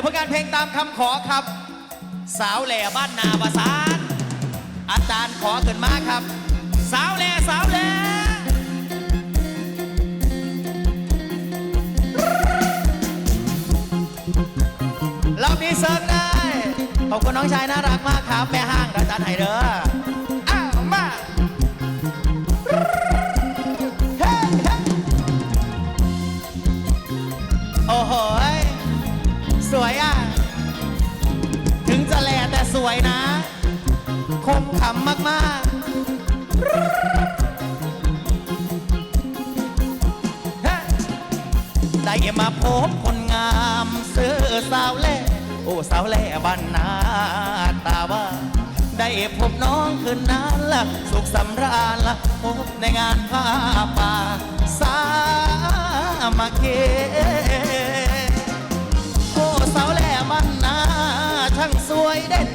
ผลงานเพลงตามคำขอครับ สาวแหล่บ้านนาบาสานอาจารย์ขอขึ้นมาครับ สาวแหล่สาวแหล่เรอบนี้เซิร์ฟได้ขอบคุณน้องชายน่ารักมากครับ แม่ห้างอาจารย์ไฮเด้อ คมขำมากๆ ได้มาพบคนงามเสื้อสาวแล่โอ้สาวแล่บ้านนาตาว่า ได้พบน้องคืนนั้นละสุขสำราญละพบในงานผ้าป่าสามาเคโอ้สาวแล่บ้านนาช่างสวยเด่น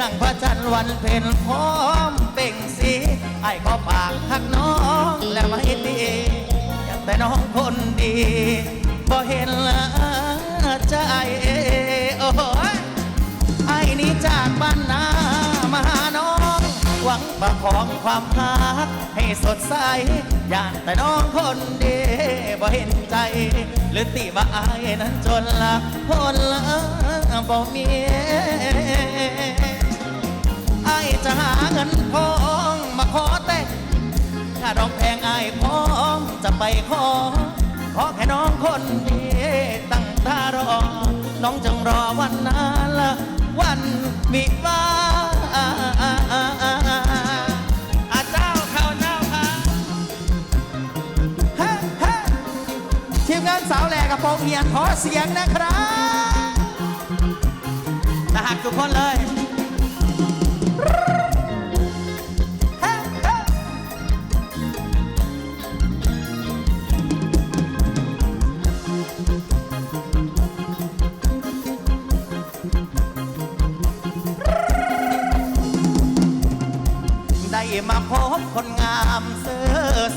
นั่งพระจันทร์วันเพ็ญพร้อมเป่งสีไอ้ขอปากหักน้องและไม่ดีอยากแต่น้องคนดีบ่เห็นละใจโอ้ยไอ้นี้จากบ้านนามาหาน้อง หวังประคองความรักให้สดใสอยากแต่น้องคนดีบ่เห็นใจ หรือติว่าอายนั้นจนละคนละบ่มี ไอจะหาเงินทองมาขอแต่งถ้าดอกแพงไอพอมจะไปขอ ขอแค่น้องคนดีตั้งตารอ น้องจงรอวันนั้นละวันวิวาอาเจ้าเขาเจ้าค่ะฮ้เฮ้ทีมงานสาวแหลกกับโปงเฮียนขอเสียงนะครับนะหักทุกคนเลย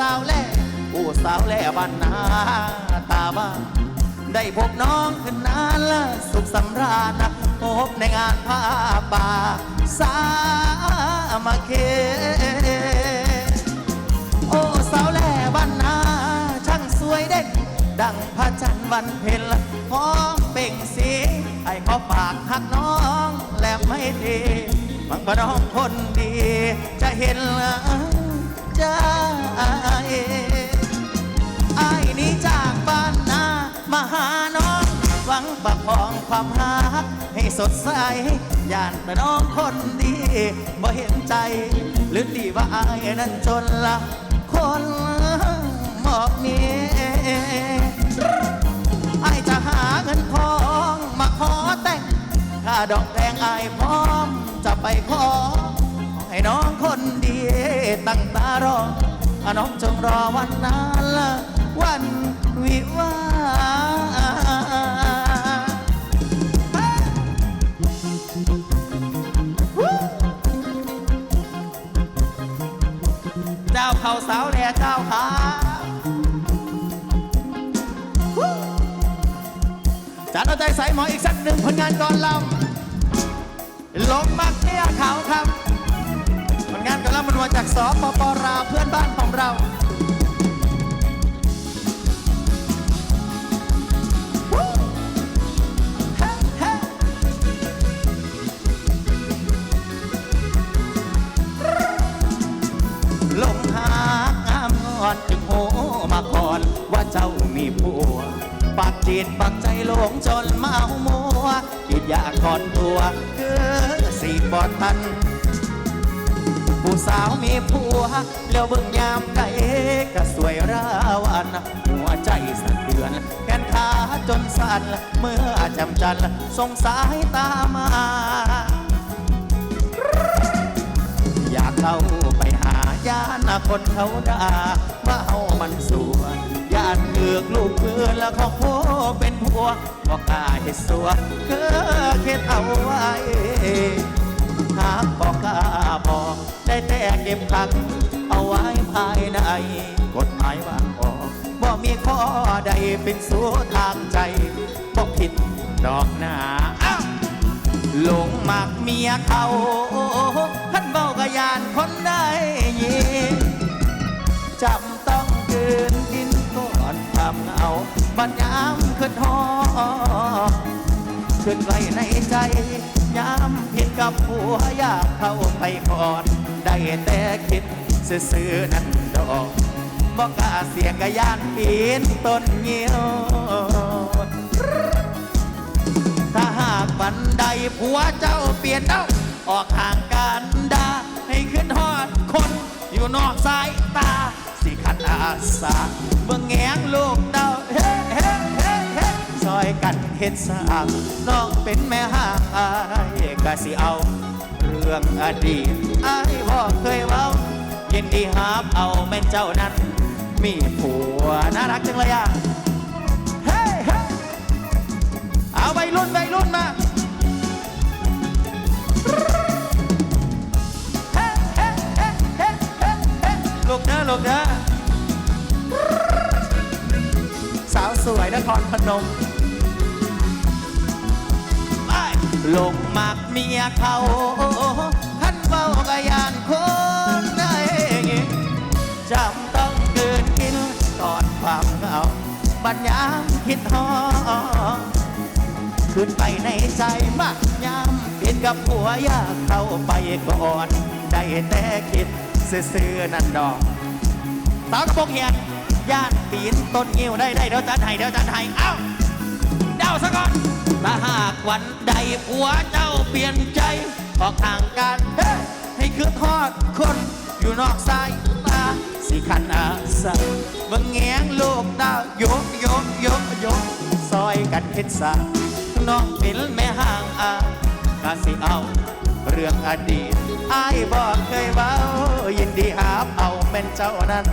สาวแล่ผู้สาวแล่บ้านนาตาบ้าได้พบน้องขึ้นนานละสุขสำราญนะพบในงานผ้าป่าสามาเคโอ้สาวแล่บ้านนาช่างสวยเด็ดดังพระจันทร์วันเพ็ญพร้อมเป่งสีไอ้ขอฝากหักน้องและไม่ดีบังพน้องคนดีจะเห็นละ ใจไอ้ายนี้จากบ้านนามาหาน้อง หวังประคองความรักให้สดใสย่านแต่น้องคนดีบ่เห็นใจ หรือดีว่าไอ้ายนั้นจนละ คนมอบเมียไอ้ายจะหาเงินทองมาขอแต่ง ถ้าดอกแดงไอ้ายพร้อมจะไปขอ ให้น้องคนดีตั้งตารออน้องจงรอวันนั้นละวันวิวาเจ้าเขาสาวแหล่เจ้าขาจัดเอาใจใส่หมออีกสักหนึ่งผลงานก่อนลำลงมักเที่ยเขาครับผลงาน กำลังมันมาจากสปปราวเพื่อนบ้านของเราลงหากงามงอนจึงโหมาก่อนว่าเจ้ามีผัวปากจีนปากใจหลงจนเมามัวคิดอยากถอนตัวคือสีบอดทัน ผู้สาวมีผัว แล้วเบิ่งยามใดก็สวยราวันหัวใจสั่นเดือน แขนขาจนสั่นเมื่อจำจันสงสายตามา อยากเข้าไปหาญาณคนเขาด่าว่าเฮามันสวยญาติเลือกลูกเพื่อนแล้วเขาโคเป็นผัวบอกล้าเฮ็ดสัวเก็เค็ดเอาไว้หากบอ ก็บขังเอาไว้ภายในกฎหมายว่างออกว่ามีข้อใดเป็นสู้ทางใจบอกผิดดอกหนาหลงมักเมียเขาขันเบากะยานคนได้ยินจำต้องคืนกินก่อนทำเอาบัดยามขึ้นหอขึ้นไว้ในใจ ยามผิดกับผัวอยากเข้าไปกอนได้แต่คิดซื่อๆนั่นดอกบอกกาเสียงกะยานปีนต้นเงี้ยว ถ้าหากบันไดผัวเจ้าเปลี่ยนเด้าออกห่างกันดาให้ขึ้นหอดคนอยู่นอกสายตา สิขันอาสาเบิ่งแงงลูกเต้าเฮ้เฮ้เฮ้เฮ้ ซอยกันเฮ็ดสางน้องเป็นแม่ห้างอายก็สิเอา เรื่องอดีตอายบ่เคยเว้ายินดีหาบเอาแม่นเจ้านั้น มีผัวน่ารักจังเลยอะเฮ้เฮ้เอาไปรุ่นไปรุ่นมาเฮเฮเฮเฮเฮเฮ้ลูกเด้อลูกเด้อสาวสวยนครพนม ลงมักเมียเขาขันเบากะยานคนได้จำต้องเกินกินกอนความเหงาบัดยามคิดฮอขึ้นไปในใจมากยามผิดกับผัวยากเข้าไปก่อน ได้แต่คิดซื่อๆนั่นดอกสาวกระโปรงเหียนย่านปีนต้นงิ้วได้ได้เดี๋ยวจัดให้เดี๋ยวจัดให้เอ้าเดาซะก่อน ถ้าหากวันใดผัวเจ้าเปลี่ยนใจ ออกทางกันเฮ้ให้คืนทอดคนอยู่นอกสายตาสิขันอาสาเบิ่งแงงลูกดาวโยกโยกโยกโยกซอยกันคิดสาน้องเป็นแม่ห่างอากาสิเอา เรื่องอดีตอายบอกเคยเว้า ยินดีหาบเอาแม่นเจ้านั้น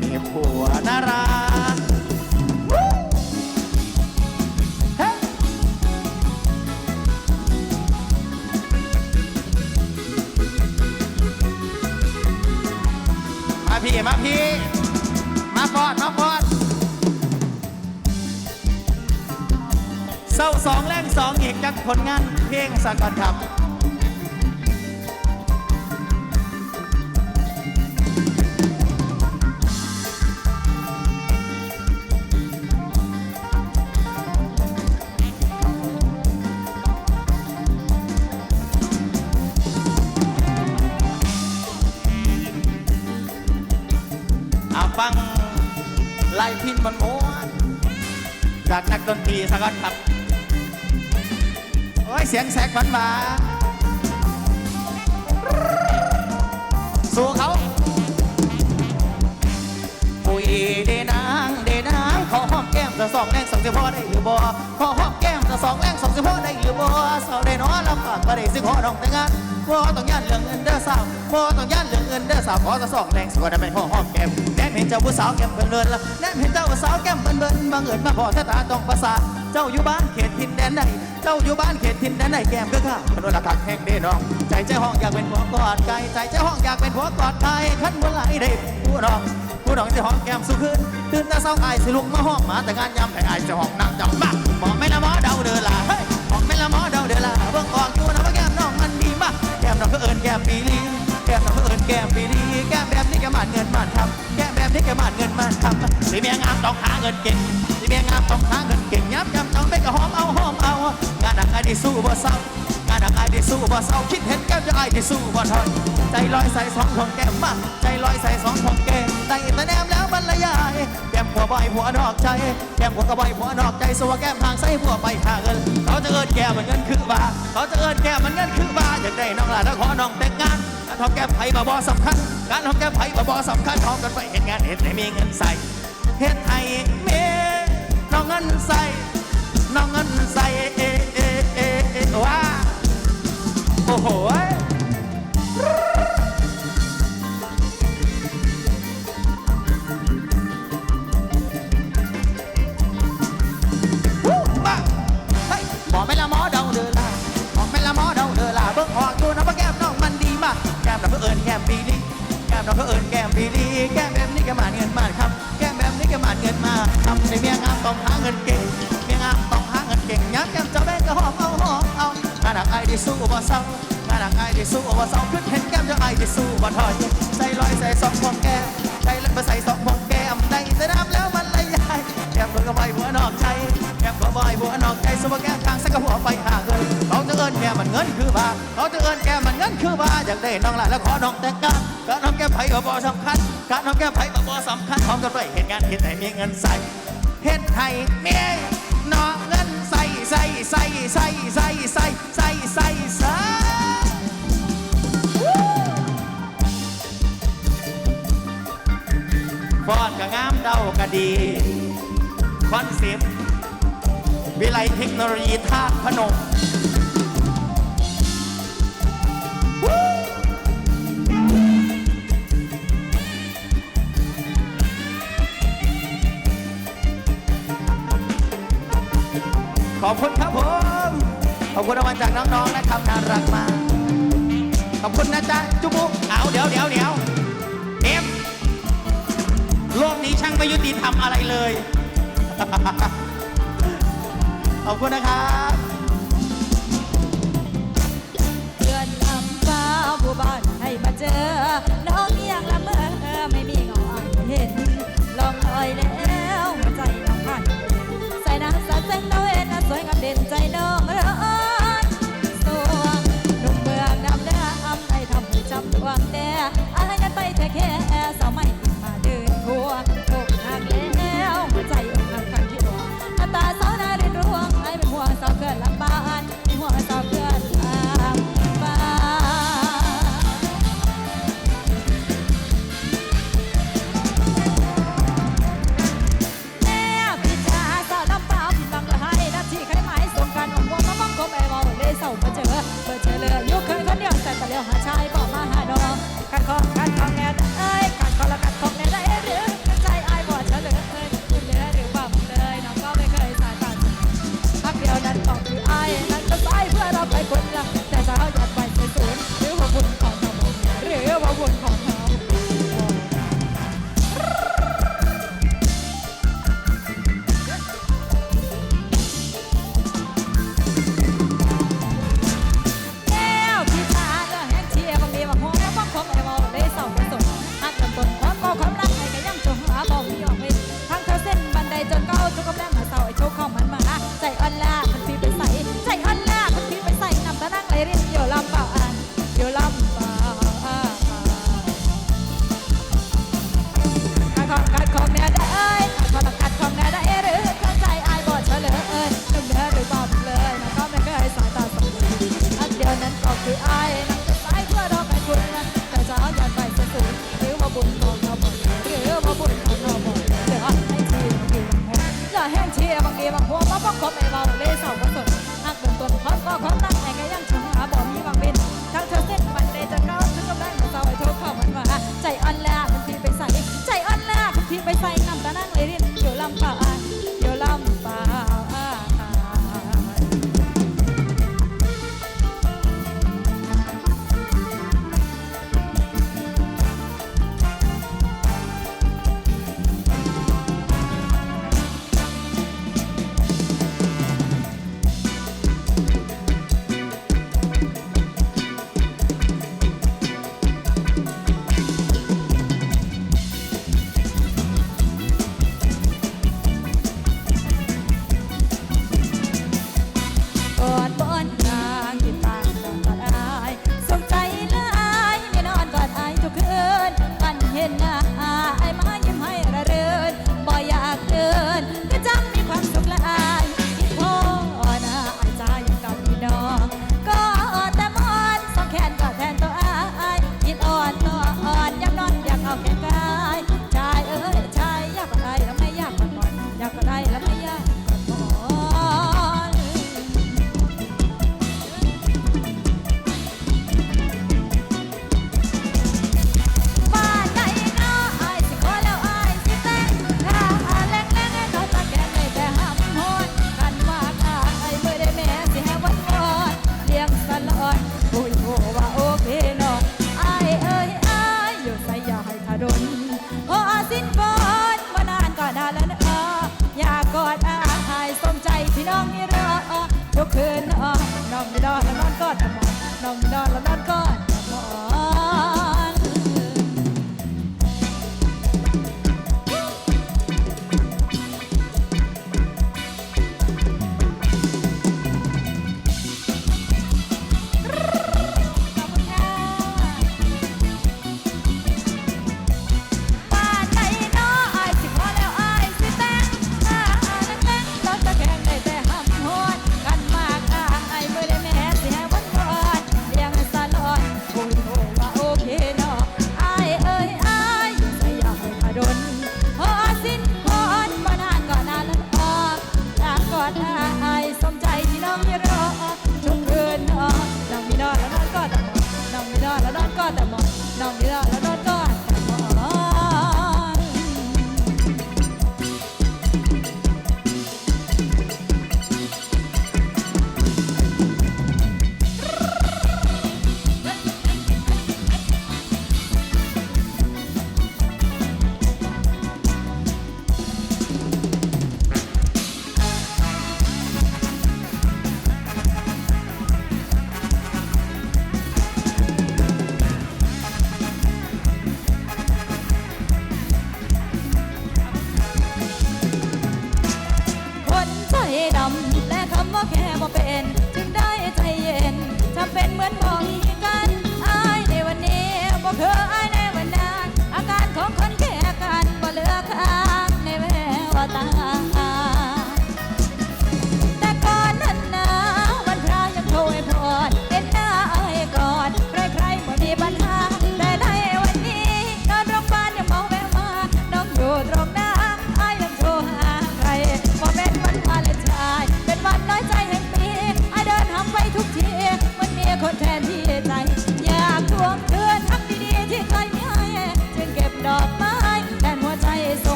มีผัวน่ารัก พี่มาพี่ มาปอดมาปอดเศร้าสองแรงสองอีกจากผลงานเพลงสักก่อนครับ ฟังไล่พินบนม้วนจากนักดนตรีสักก่อนครับ โอ้ย เสียงแสกหวานหวานสู่เขาปุยเดนางเดนางขอหอมแก้มจะสองแรงสองสิบพอได้หรือบ่ขอหอมแก้มจะสองแรงสองสิบพอได้หรือบ่สาวได้น้อลำบากก็ได้สิขอน้องแต่งานบ่ต้องย่านเรื่องเงินเด้อสาวบ่ต้องย่านเรื่องเงินเด้อสาวขอจะสองแรงสิขอได้เป็นขอหอมแก้ม เห็นเจ้าผู้สาวแก้มเบิ่นเบิ่นละแนมเห็นเจ้าผู้สาวแก้มเบิ่นเบิ่นบังเอิญมาพอแท้ตาต้องประสาเจ้าอยู่บ้านเขตทินแดนใดเจ้าอยู่บ้านเขตทินแดนใดแก้มก็ข้าพนวลคักแห้งเด้น้องใจใจห้องอยากเป็นผัวกอดไก่ใจใจห้องอยากเป็นผัวกอดไก่ขันบ่ไหลได้ผู้น้องผู้น้องจะห้อมแก้มสุขึ้นตื่นแต่เช้าอายสิลุกมาห้องหมาแต่งานยำให้อายจะห้องนั่งจับบ้าบอกไม่ละหมอเดาเดือล่ะเฮ้ยบอกไม่ละหมอเดาเดือล่ะเบิ่งออกอยู่นะว่าแก้มน้องมันดีมากแก้มน้องก็เอิญแก้มปีลี แก้มน้องก็เอิญแก้มปีลีแก้มแบบนี้แกมานเงินมานทำแก้มแบบนี้แกมานเงินมานทำสีเมียงามต้องหาเงินเก่งสีเมียงามต้องหาเงินเก่งย้ำย้ำน้องไม่ก็หอมเอาหอมเอา งานหนักไอ้ที่สู้บ่เศร้างานหนักไอ้ที่สู้บ่เศร้าคิดเห็นแก้มจะไอ้ที่สู้บ่ถอยใจลอยใส่สองทองแก้มมาใจลอยใส่สองทองแก้มได้แต่แนมแล้วบรรยายแก้มผัวใบ่อยผัวนอกใจแก้มผัวก็บ่อยผัวนอกใจสัวแก้มทางใส่ผัวไปหาเงินเขาจะเอินแก้มมันเงินคือบาเขาจะเอินแก้มมันเงินคือบาอยากได้น้องหลานถ้าขอน้องแต่งงาน การทองแก้มไผ่บ่บ่สำคัญ การทองแก้มไผ่บ่บ่สำคัญทองกันไปเห็นงานเห็นให้มีเงินใส่เห็ดให้มีน้องเงินใส่น้องเงินใส่เอเอเอเอว้าโอ้โห น้องก็เอิญแก้มปีนี้แก้มน้องก็เอิญแก้มปีนี้แก้มแบบนี้ก็มาเงินมาครับ แก้มแบบนี้ก็มาเงินมาทำในเมียงามต้องหาเงินเก่งเมียงามต้องหาเงินเก่งยักแก้มจะแบ่งก็หอมเอาหอมเอางานหนักไอ้ที่สู้บ่เศร้างานหนักไอ้ที่สู้บ่เศร้าขึ้นเห็นแก้มจะไอ้ที่สู้บ่ถอยใส่ลอยใส่สองพวงแก้มใส่เล็บไปใส่สองพวงแก้มในสนามแล้วมันละยญ่แก้มก็ไม่หัวนอกใจแก้มก็ไม่หัวนอกใจสู้บ่แก้มทางสักหัวไปหาเงิน อิญแกมันเงินคือว่าเขาจะเอิญแกมันเงินคือว่าอยากได้น้องหลาะแล้วขอน้องแต่งงานการน้องแกไผ่ก็บ่สำคัญการน้องแกไผ่ก็บ่สำคัญพร้อมกันด้ยเห็นงานเห็นไหนมีเงินใส่เห็นไห้เมีน้องเงินใส่ใส่ใส่ใส่ใส่ใส่ใส่ใส่ใสฟอนก็งามเดาก็ดีคอนเซ็ปต์วิไลเทคโนโลยีธาตุพนม ขอบคุณครับผม ขอบคุณรางวัลจากน้องๆนะครับน่ารักมากขอบคุณนะจ๊ะจุ๊บุเอาเดี๋ยวเดี๋ยวเดี๋ยวเอ็มโลกนี้ช่างไม่ยุติธรรมอะไรเลย ขอบคุณนะครับเพื่อนอำฟ้าผู้บ้านให้มาเจอ น้องเมียงละเมอไม่มีเงาเห็น ลองลอยแล้วใจ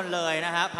คนเลยนะฮะผ่าน